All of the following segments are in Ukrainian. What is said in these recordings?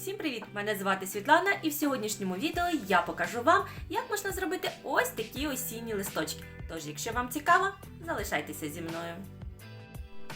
Усім привіт! Мене звати Світлана, і в сьогоднішньому відео я покажу вам, як можна зробити ось такі осінні листочки. Тож, якщо вам цікаво, залишайтеся зі мною.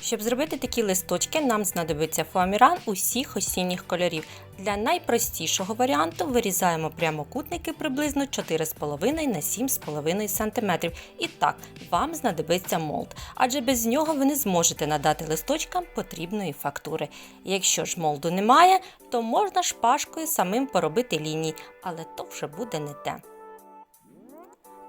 Щоб зробити такі листочки, нам знадобиться фоаміран усіх осінніх кольорів. Для найпростішого варіанту вирізаємо прямокутники приблизно 4,5 на 7,5 см. І так, вам знадобиться молд, адже без нього ви не зможете надати листочкам потрібної фактури. Якщо ж молду немає, то можна шпажкою самим поробити лінії, але то вже буде не те.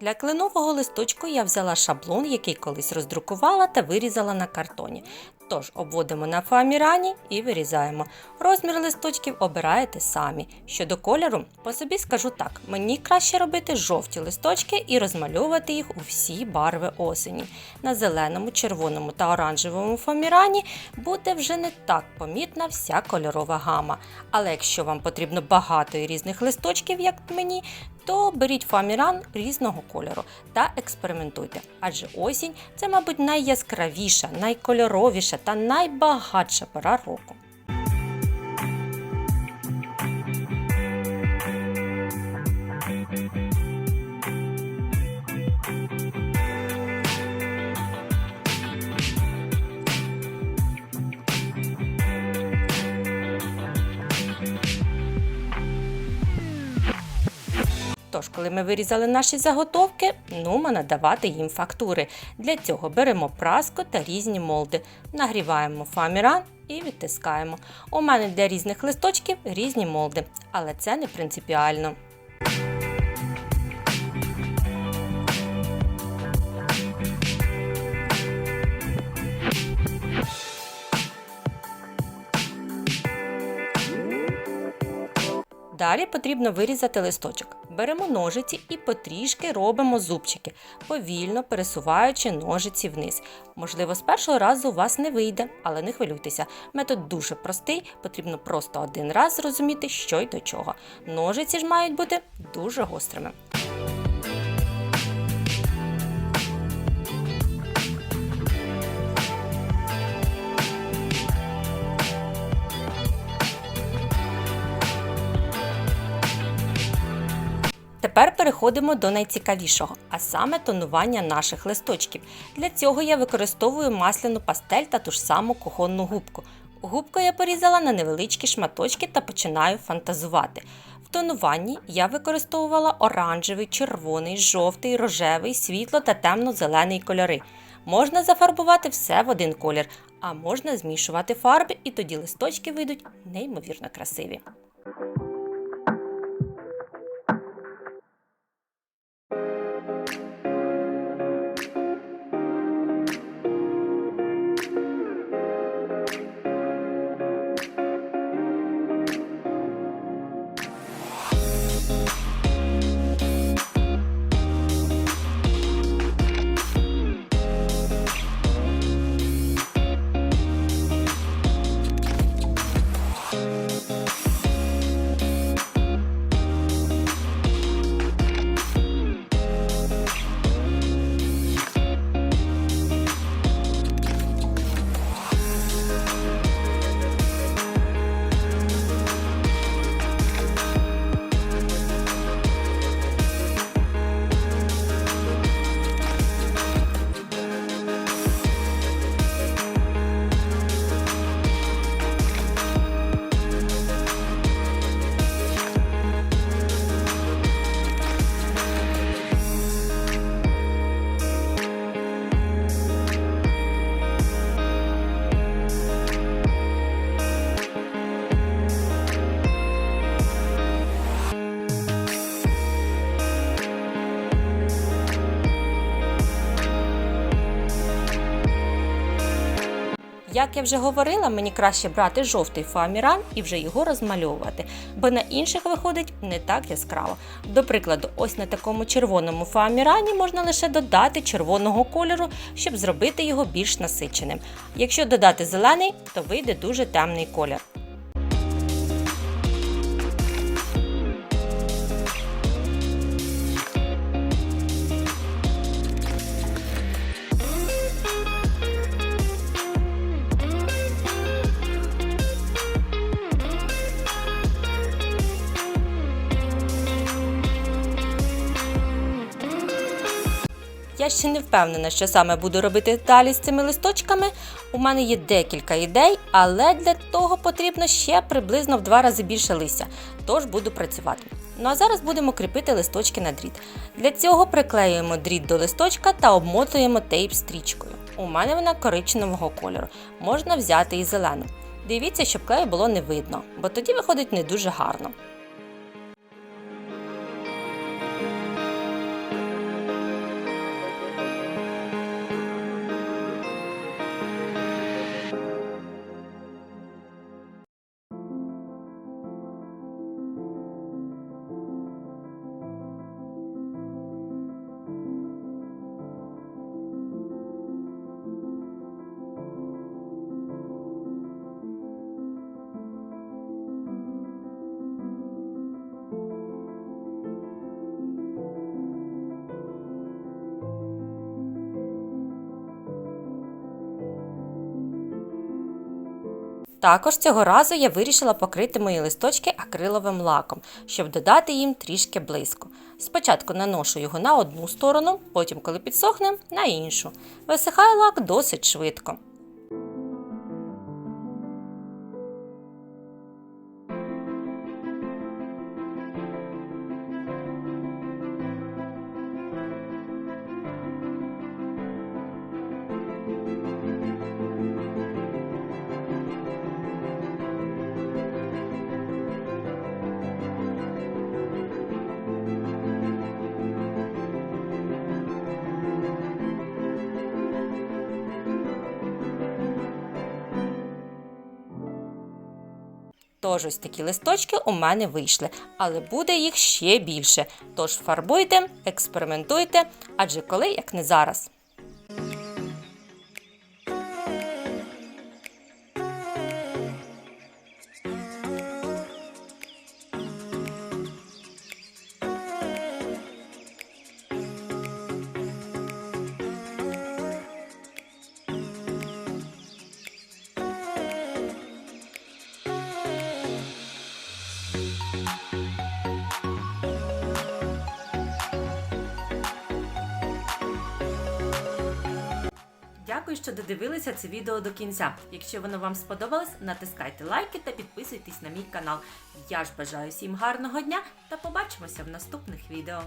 Для кленового листочку я взяла шаблон, який колись роздрукувала та вирізала на картоні. Тож обводимо на фоамірані і вирізаємо. Розмір листочків обираєте самі. Щодо кольору, по собі скажу так: мені краще робити жовті листочки і розмальовувати їх у всі барви осені. На зеленому, червоному та оранжевому фоамірані буде вже не так помітна вся кольорова гама. Але якщо вам потрібно багато і різних листочків, як мені, то беріть фоаміран різного кольору та експериментуйте. Адже осінь це, мабуть, найяскравіша, найкольоровіша та найбагатша пора року. Тож, коли ми вирізали наші заготовки, нума надавати їм фактури. Для цього беремо праску та різні молди, нагріваємо фаміран і відтискаємо. У мене для різних листочків різні молди, але це не принципіально. Далі потрібно вирізати листочок. Беремо ножиці і потрішки робимо зубчики, повільно пересуваючи ножиці вниз. Можливо, з першого разу у вас не вийде, але не хвилюйтеся. Метод дуже простий, потрібно просто один раз зрозуміти, що й до чого. Ножиці ж мають бути дуже гострими. Тепер переходимо до найцікавішого, а саме тонування наших листочків. Для цього я використовую масляну пастель та ту ж саму кухонну губку. Губку я порізала на невеличкі шматочки та починаю фантазувати. В тонуванні я використовувала оранжевий, червоний, жовтий, рожевий, світло та темно-зелений кольори. Можна зафарбувати все в один колір, а можна змішувати фарби, і тоді листочки вийдуть неймовірно красиві. Як я вже говорила, мені краще брати жовтий фоаміран і вже його розмальовувати, бо на інших виходить не так яскраво. До прикладу, ось на такому червоному фоамірані можна лише додати червоного кольору, щоб зробити його більш насиченим. Якщо додати зелений, то вийде дуже темний колір. Я ще не впевнена, що саме буду робити далі з цими листочками. У мене є декілька ідей, але для того потрібно ще приблизно в два рази більше листя. Тож буду працювати. Ну а зараз будемо кріпити листочки на дріт. Для цього приклеюємо дріт до листочка та обмотуємо тейп стрічкою. У мене вона коричневого кольору. Можна взяти і зелену. Дивіться, щоб клею було не видно, бо тоді виходить не дуже гарно. Також цього разу я вирішила покрити мої листочки акриловим лаком, щоб додати їм трішки блиску. Спочатку наношу його на одну сторону, потім, коли підсохне, на іншу. Висихає лак досить швидко. Тож ось такі листочки у мене вийшли, але буде їх ще більше. Тож фарбуйте, експериментуйте, адже коли як не зараз. Дякую, що додивилися це відео до кінця. Якщо воно вам сподобалось, натискайте лайки та підписуйтесь на мій канал. Я ж бажаю всім гарного дня та побачимося в наступних відео.